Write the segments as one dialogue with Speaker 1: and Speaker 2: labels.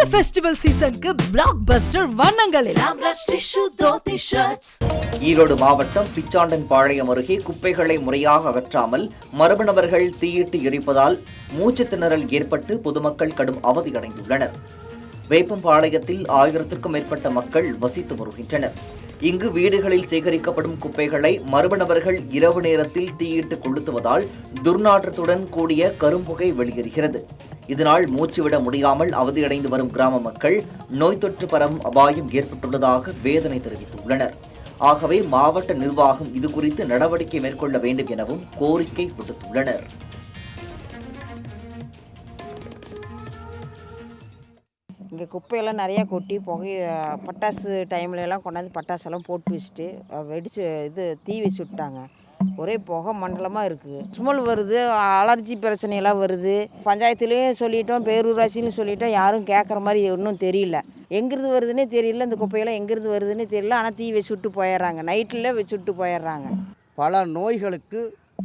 Speaker 1: இந்த ஃபெஸ்டிவல் சீசனுக்கு பிளாக் பஸ்டர் வண்ணங்களில்.
Speaker 2: ஈரோடு மாவட்டம் பிச்சாண்டன் பாளையம் அருகே குப்பைகளை முறையாக அகற்றாமல் மரபணவர்கள் தீயிட்டு எரிப்பதால் மூச்சுத் திணறல் ஏற்பட்டு பொதுமக்கள் கடும் அவதியடைந்துள்ளனர் வேப்பம்பாளையத்தில் ஆயிரத்திற்கும் மேற்பட்ட மக்கள் வசித்து வருகின்றனர். இங்கு வீடுகளில் சேகரிக்கப்படும் குப்பைகளை மரபணவர்கள் இரவு நேரத்தில் தீயிட்டு கொளுத்துவதால் துர்நாற்றத்துடன் கூடிய கரும்புகை வெளியேறுகிறது. இதனால் மூச்சுவிட முடியாமல் அவதியடைந்து வரும் கிராம மக்கள் நோய் தொற்று பரவும் அபாயம் ஏற்பட்டுள்ளதாக வேதனை தெரிவித்துள்ளனர். ஆகவே மாவட்ட நிர்வாகம் இது குறித்து நடவடிக்கை மேற்கொள்ள வேண்டும் எனவும் கோரிக்கை விடுத்துள்ளனர்.
Speaker 3: இங்கே குப்பையெல்லாம் நிறையா கொட்டி புகை பட்டாசு டைம்ல எல்லாம் கொண்டாந்து பட்டாசெல்லாம் போட்டு வச்சுட்டு வெடிச்சு இது தீ வச்சு விட்டாங்க. ஒரே புகை மண்டலமாக இருக்குது சுமல் வருது அலர்ஜி பிரச்சனையெல்லாம் வருது. பஞ்சாயத்துலேயும் சொல்லிட்டோம் பேரூராட்சின்னு சொல்லிட்டோம் யாரும் கேட்குற மாதிரி ஒன்றும் தெரியல. எங்கிருந்து வருதுன்னே தெரியல இந்த குப்பையெல்லாம் எங்கிருந்து வருதுன்னே தெரியல. ஆனால் தீ வச்சு விட்டு போயிடுறாங்க நைட்டில் வச்சு விட்டு போயிடுறாங்க.
Speaker 4: பல நோய்களுக்கு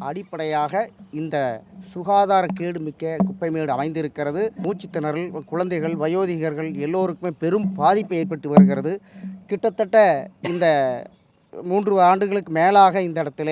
Speaker 4: அடிப்படையாக இந்த சுகாதார கேடு மிக்க குப்பைமேடு அமைந்திருக்கிறது. மூச்சுத்திணறல் குழந்தைகள் வயோதிகர்கள் எல்லோருக்குமே பெரும் பாதிப்பு ஏற்பட்டு வருகிறது. கிட்டத்தட்ட இந்த மூன்று ஆண்டுகளுக்கு மேலாக இந்த இடத்துல